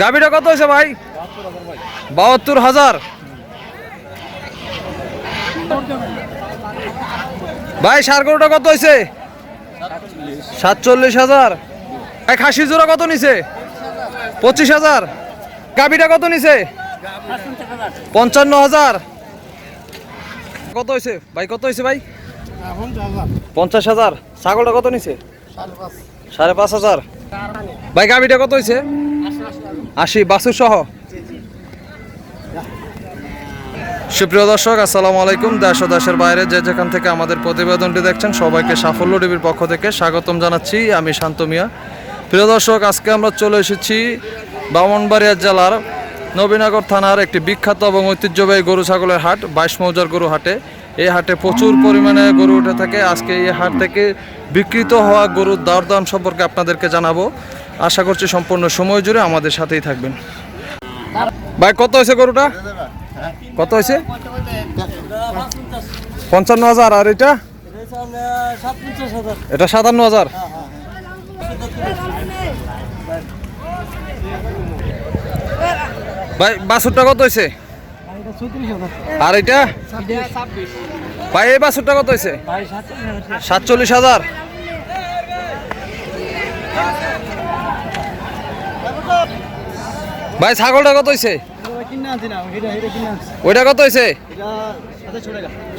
গাবিটা কত হয়েছে ভাই? বাহাত্তর হাজার। ভাই, সার গরুটা কত হয়েছে? সাতচল্লিশ হাজার। ভাই খাসি জোড়া কত নিছে? পঁচিশ হাজার। গাবিটা কত নিছে? পঞ্চান্ন হাজার। কত হয়েছে? ভাই, কত হয়েছে ভাই? পঞ্চাশ হাজার। ছাগলটা কত নিছে? সাড়ে পাঁচ। হাজার। ভাই গাবিটা কত হয়েছে? আশি বাসু সহ। সুপ্রিয় দর্শক, আসসালামু আলাইকুম। দেশ দেশের বাইরে যে যেখান থেকে আমাদের প্রতিবেদনটি দেখছেন, সবাইকে সাফল্য টিভির পক্ষ থেকে স্বাগতম জানাচ্ছি। আমি শান্ত মিয়া। প্রিয় দর্শক, আজকে আমরা চলে এসেছি বামনবাড়িয়া জেলার নবীনগর থানার একটি বিখ্যাত এবং ঐতিহ্যবাহী গরু ছাগলের হাট, বাইশ মৌজার গরু হাটে। এই হাটে প্রচুর পরিমাণে গরু উঠে থাকে। আজকে এই হাট থেকে বিকৃত হওয়া গরুর দরদাম সম্পর্কে আপনাদেরকে জানাব। আশা করছি সম্পূর্ণ সময় জুড়ে আমাদের সাথেই থাকবেন। ভাই, কত হয়েছে গরুটা? কত হয়েছে? পঞ্চান্ন হাজার, আর এটা? এটা সাতান্ন হাজার। ভাই, বাছুরটা কত হয়েছে? আর এটা? ভাই, এই বাছুরটা কত হয়েছে? সাতচল্লিশ হাজার। ভাই, ছাগলটা কত হয়েছে ওইটা কত হয়েছে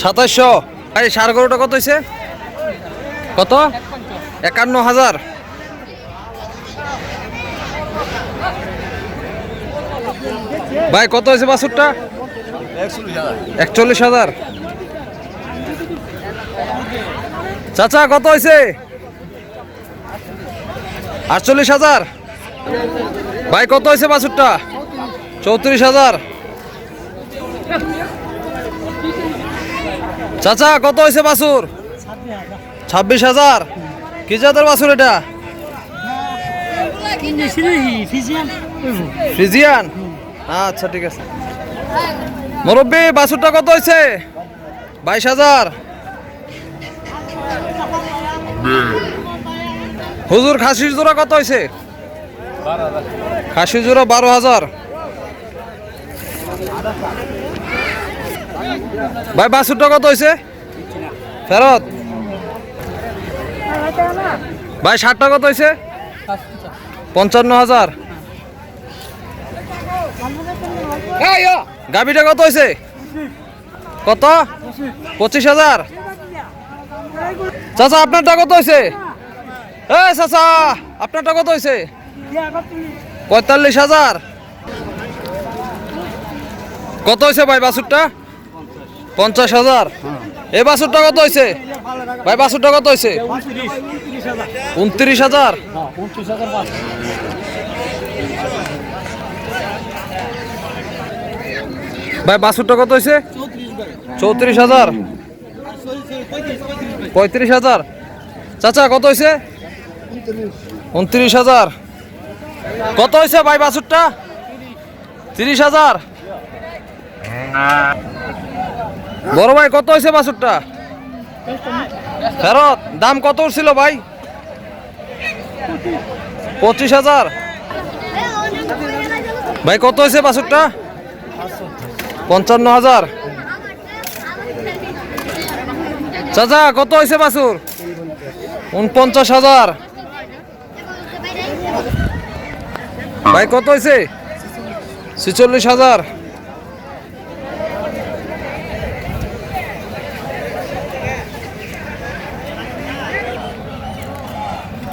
সাতাশশো। ভাই, সার গরুটা কত হয়েছে কত? একান্ন হাজার। ভাই, কত হয়েছে বাছুরটা? একচল্লিশ হাজার। চাচা, কত হয়েছে আটচল্লিশ হাজার। ভাই, কত হয়েছে বাছুরটা? চৌত্রিশ হাজার। চাচা, কত হয়েছে বাছুর? ছাব্বিশ হাজার। কি জাতের বাছুর এটা? ফ্রিজিয়ান? আচ্ছা ঠিক আছে। মুরব্বী, বাছুরটা কত হয়েছে? বাইশ হাজার। হুজুর, খাসির জোড়া কত হয়েছে? খাসি জোড়া বারো হাজার। ভাই বাছুরটা কত হয়েছে? ফেরত? ভাই ষাটটা কত হয়েছে? পঞ্চান্ন হাজার। গাবিটা কত হয়েছে? কত? পঁচিশ হাজার। চাচা, আপনারটা কত হয়েছে? এ চাচা, আপনারটা কত হয়েছে? পঁয়তাল্লিশ হাজার। কত হয়েছে ভাই বাছুরটা? পঞ্চাশ হাজার। এই বাছুরটা কত হয়েছে? ভাই বাছুরটা কত হয়েছে? উনত্রিশ হাজার। ভাই বাছুরটা কত হয়েছে? চৌত্রিশ হাজার। পঁয়ত্রিশ হাজার। চাচা কত হয়েছে? উনত্রিশ হাজার। কত হয়েছে ভাই বাছুরটা? তিরিশ হাজার? বড় ভাই, কত হয়েছে বাছুরটা? ফেরত, দাম কত ছিল ভাই? পঁচিশ হাজার। ভাই, কত হয়েছে বাছুরটা? পঞ্চান্ন হাজার। চাচা, কত হয়েছে বাছুর? উনপঞ্চাশ হাজার। ভাই, কত হয়েছে ছেচল্লিশ হাজার।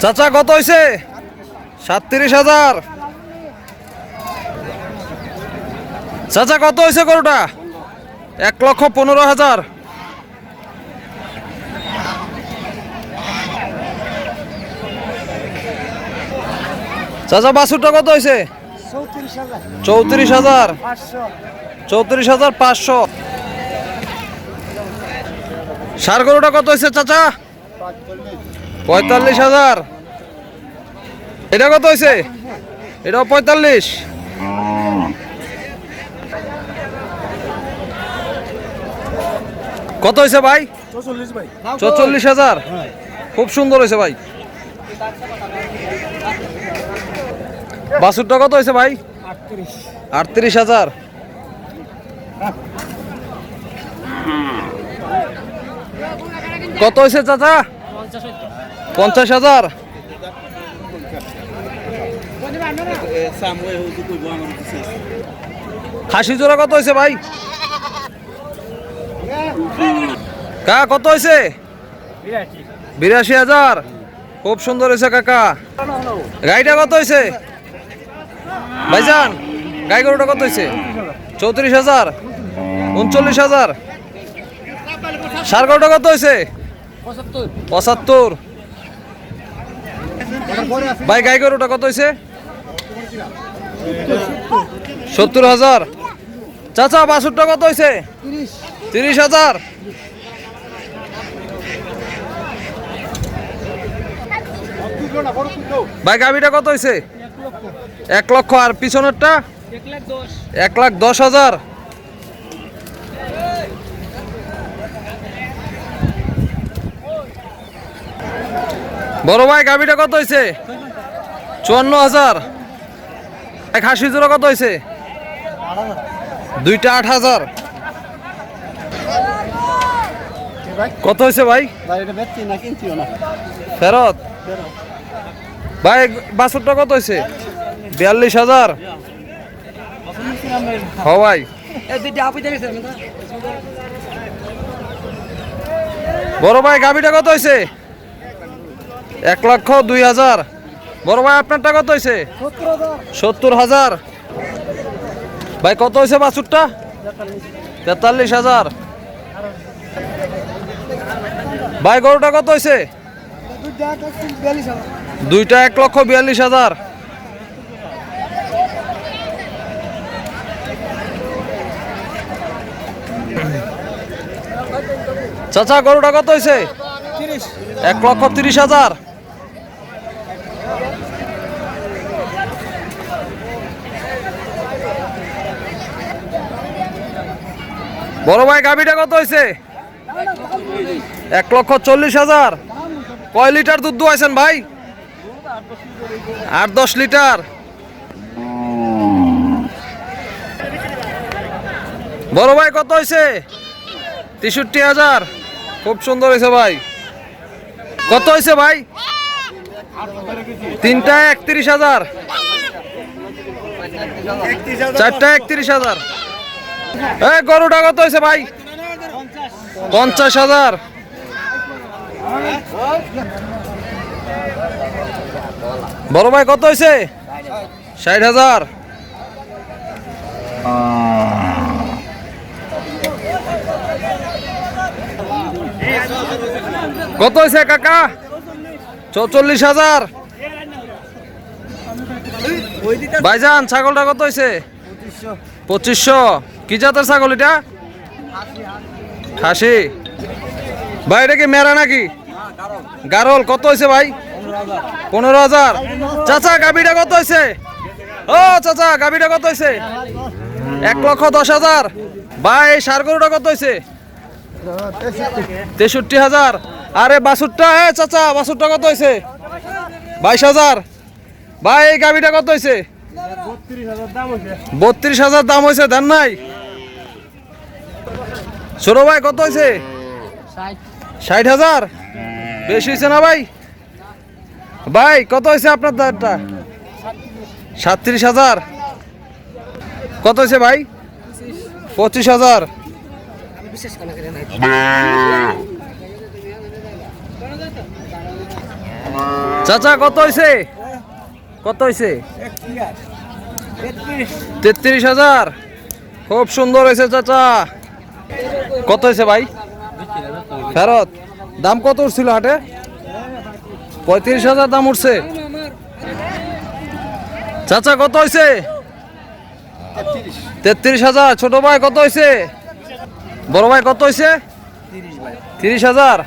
চাচা, কত হয়েছে সাতত্রিশ হাজার। চাচা, কত হয়েছে গরুটা? এক লক্ষ পনেরো হাজার। চাচা বাছুরটা কত হয়েছে চৌত্রিশ হাজার। চৌত্রিশ হাজার পাঁচশো। সার গরুটা কত হয়েছে চাচা? পঁয়তাল্লিশ হাজার। এটা কত হয়েছে এটাও পঁয়তাল্লিশ। কত হয়েছে ভাই? চল্লিশ ভাই। চল্লিশ হাজার। খুব সুন্দর হয়েছে ভাই। বাছুরটা কত হয়েছে ভাই? আটত্রিশ। হাজার। কত হয়েছে চাচা? পঞ্চাশ হাজার। খাসি জোড়া কত হয়েছে ভাই? কা কত হয়েছে? বিরাশি হাজার। খুব সুন্দর হয়েছে কাকা। গাড়িটা কত হয়েছে? ভাইজান গাই গরুটা কত হয়েছে? চৌত্রিশ হাজার, উনচল্লিশ হাজার। সার গরুটা কত হয়েছে? পঁচাত্তর। ভাই গাই গরুটা কত হয়েছে? সত্তর হাজার। চাচা বাসুরটা কত হয়েছে? তিরিশ হাজার। ভাই গাভিটা কত হয়েছে এক লক্ষ আর পিছনেরটা? এক লাখ দশ হাজার। বড় ভাই গাভিটা কত হয়েছে চুয়ান্ন হাজার। এক হাসি জোড়া কত হয়েছে দুইটা আট হাজার। কত হয়েছে ভাই? ফেরত। ভাই বাসুরটা কত হয়েছে? বিয়াল্লিশ হাজার। ভাই। বড় ভাই, গাভিটা কত হয়েছে? এক লক্ষ দুই হাজার। বড় ভাই, আপনারটা কত হয়েছে? সত্তর হাজার। ভাই, কত হয়েছে বাছুরটা? তেতাল্লিশ হাজার। ভাই, গরুটা কত হয়েছে? দুইটা এক লক্ষ বিয়াল্লিশ হাজার। চাচা, গরুটা কত হয়েছে এক লক্ষ তিরিশ হাজার। বড় ভাই, গাভিটা কত হয়েছে এক লক্ষ চল্লিশ হাজার। কয় লিটার দুধ দুয়াইছেন ভাই? আট দশ লিটার। বড় ভাই কত হয়েছে তেষট্টি হাজার। খুব সুন্দর হয়েছে ভাই। কত হয়েছে ভাই? তিনটা একত্রিশ হাজার। চারটা একত্রিশ হাজার। এই গরুটা কত হয়েছে ভাই? পঞ্চাশ হাজার। বড় ভাই, কত হয়েছে ষাট হাজার। কত হয়েছে কাকা? চৌচল্লিশ হাজার। ভাইজান, ছাগলটা কত হয়েছে পঁচিশশো। কি জাতের ছাগল এটা? খাসি। ভাই, এটা কি মেরা নাকি? গারল। কত হয়েছে ভাই? পনেরো হাজার। চাচা গাবিটা কত হয়েছে ও, চাচা গাবিটা কত হয়েছে এক লক্ষ দশ হাজার। ভাই, সার গরুটা কত হয়েছে তেষট্টি হাজার। আরে বাসুরটা হ্যাঁ চাচা বাসুরটা কত হয়েছে বাইশ হাজার। ভাই, এই গাবিটা কত হয়েছে বত্রিশ হাজার দাম হয়েছে দেন নাই? ছোট ভাই, কত হয়েছে ষাট হাজার। বেশি হয়েছে না ভাই? ভাই, কত হয়েছে আপনার দাঁড়টা সাতত্রিশ হাজার। কত হয়েছে ভাই? পঁচিশ হাজার। চাচা, কত হয়েছে? কত হয়েছে? তেত্রিশ হাজার। খুব সুন্দর হয়েছে চাচা। কত হয়েছে ভাই? ফেরত। দাম কত উঠছিল হাটে? পঁয়ত্রিশ হাজার দাম উঠছে। চাচা, কত হয়েছে তেত্রিশ হাজার। ছোট ভাই, কত হয়েছে বড় ভাই, কত হয়েছে তিরিশ হাজার।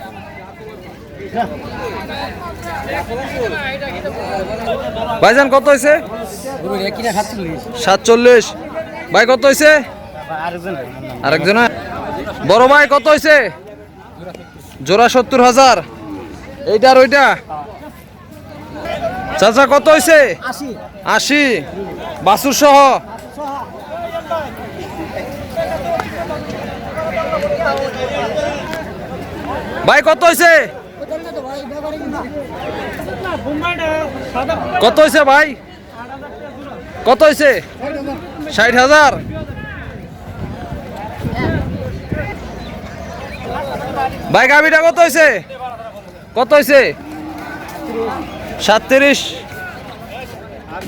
ভাইজান, কত হয়েছে সাতচল্লিশ। ভাই, কত হয়েছে আরেকজন বড় ভাই, কত হয়েছে জোড়া সত্তর হাজার। এইটা আর ওইটা? চাচা কত হয়েছে আশি। বাসুর সহ? ভাই কত হয়েছে কত হয়েছে ভাই? কত হয়েছে ষাট হাজার। ভাই গাভিটা কত হয়েছে কত হয়েছে সাতত্রিশ।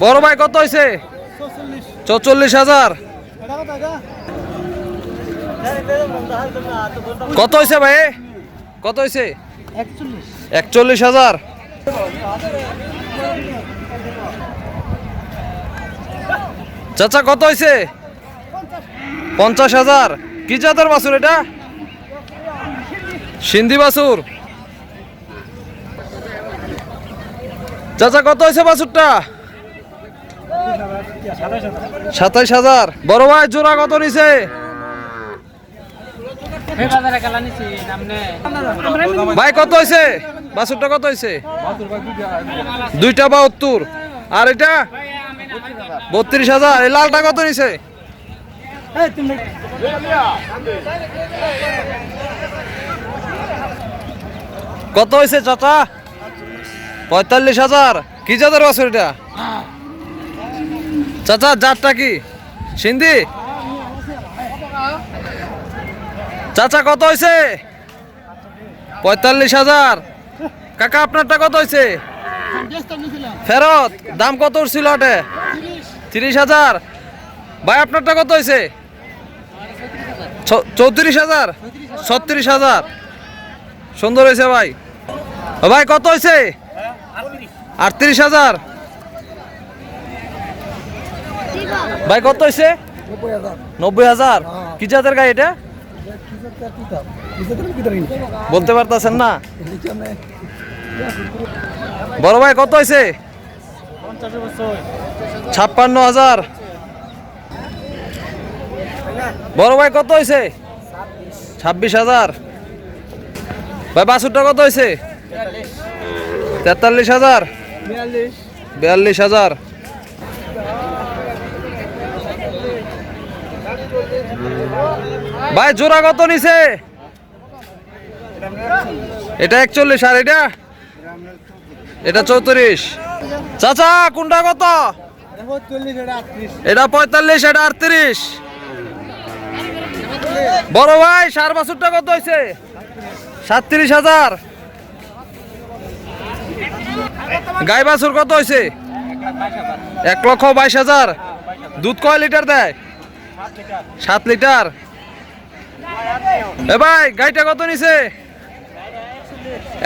বড় ভাই, কত হয়েছে চৌচল্লিশ হাজার। কত হয়েছে ভাই? কত হয়েছে একচল্লিশ হাজার। চাচা, কত হয়েছে পঞ্চাশ হাজার। কি জাতের বাছুর এটা? সিন্ধি বাছুর। চাচা, কত হয়েছে বাছুরটা? সাতাইশ হাজার। বড় ভাই, জোড়া কত নিছে? ভাই, কত হয়েছে? বাছুরটা কত হয়েছে? দুইটা বা বাহাত্তর। আর এটা? বত্রিশ হাজার। এই লালটা কত নিছে? কত হয়েছে, চাচা? পঁয়তাল্লিশ হাজার। কি জাতের বাছুর এটা? চাচা, জাতটা কি? সিন্ধি? চাচা, কত হয়েছে পঁয়তাল্লিশ হাজার। কাকা, আপনারটা কত হয়েছে ফেরত? দাম কত উঠছিল ওটে তিরিশ হাজার। ভাই, আপনারটা কত হয়েছে চৌত্রিশ হাজার? ছত্রিশ হাজার। সুন্দর হয়েছে ভাই। ভাই, কত হয়েছে আটত্রিশ হাজার। ভাই কত হয়েছে নব্বই হাজার। কি জাতের গাড়ি এটা? বলতে পারতেছেন না? বড় ভাই কত হয়েছে ছাপ্পান্ন হাজার। বড় ভাই কত হয়েছে ছাব্বিশ হাজার। ভাই বাসুরটা কত হয়েছে তেতাল্লিশ হাজার। বিয়াল্লিশ। হাজার। ভাই, জোড়া কত নিছে? এটা একচল্লিশ, আর এটা? এটা চৌত্রিশ। চাচা কোনটা কত? এটা পঁয়তাল্লিশ, এটা আটত্রিশ। বড় ভাই, সার বাছুরটা কত হয়েছে সাতত্রিশ হাজার। গাই বাছুর কত হয়েছে এক লক্ষ বাইশ হাজার। দুধ কয় লিটার দেয়? সাত লিটার। এ ভাই, গাইটা কত নিছে?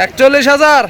একচল্লিশ হাজার।